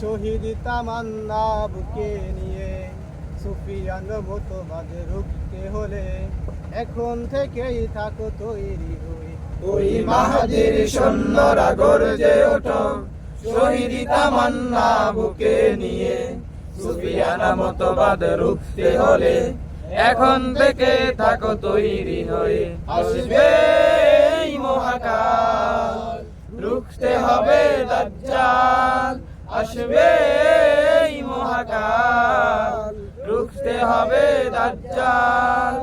শহীদ তামান্না বুকে নিয়ে সুফিয়ান মতবাদ রুখতে হলে এখন থেকেই থাকো তৈরি হয়ে। ওই মাহাজির সৈন্যরা গর্জে ওঠো শহীদি তামান্না বুকে নিয়ে। সুফিয়ানা মতবাদ রুখতে হলে এখন থেকে থাকো তৈরি হয়ে। আসবে মহাকাল, রুখতে হবে দাজ্জাল। আসবে মহাকাল। রুখতে হবে দাজ্জাল।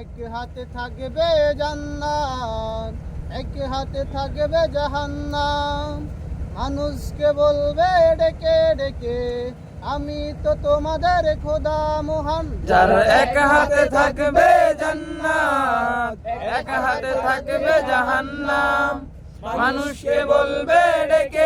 এক হাতে থাকবে জান্নাত এক হাতে থাকবে জাহান্নাম। মানুষকে বলবে ডেকে ডেকে আমি তো তোমাদের খোদা মহান। যার এক হাতে থাকবে জান্নাত এক হাতে থাকবে জাহান্নাম মানুষকে বলবে ডেকে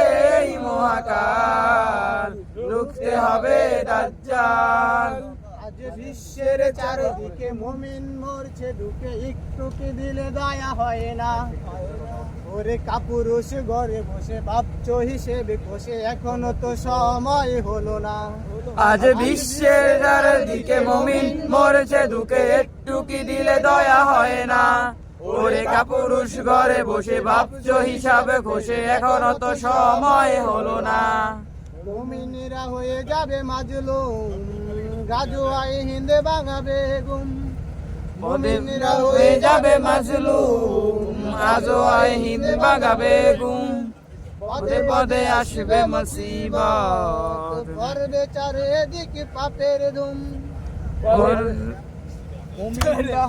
দাজ্জাল আজ বিশ্বের চারিদিকে মুমিন মরছে ঢুকে একটু কি দিলে দয়া হয় না? ওরে কাপুরুষ ঘরে বসে ভাবছ হিসেবে বসে এখনও তো সময় হলো না। আজ বিশ্বের চারিদিকে মমিন মরেছে দুকে একটু কি দিলে দয়া হয় না? ওরে কাপুরুষ ঘরে বসে ভাবছ হিসাবে ঘষে এখনও তো সময় হলো না। মুমিনরা হয়ে যাবে মাজলুম। গাজুয়াই হিন্দে বাঙাবে গুম মুমিনরা হয়ে যাবে মাজলুম। আজও আয় হিন্দ বাগাবে গুম পদে পদে আসবে মুসিবত। করবে চারিদিকে পাপের ধুম। মুমিনরা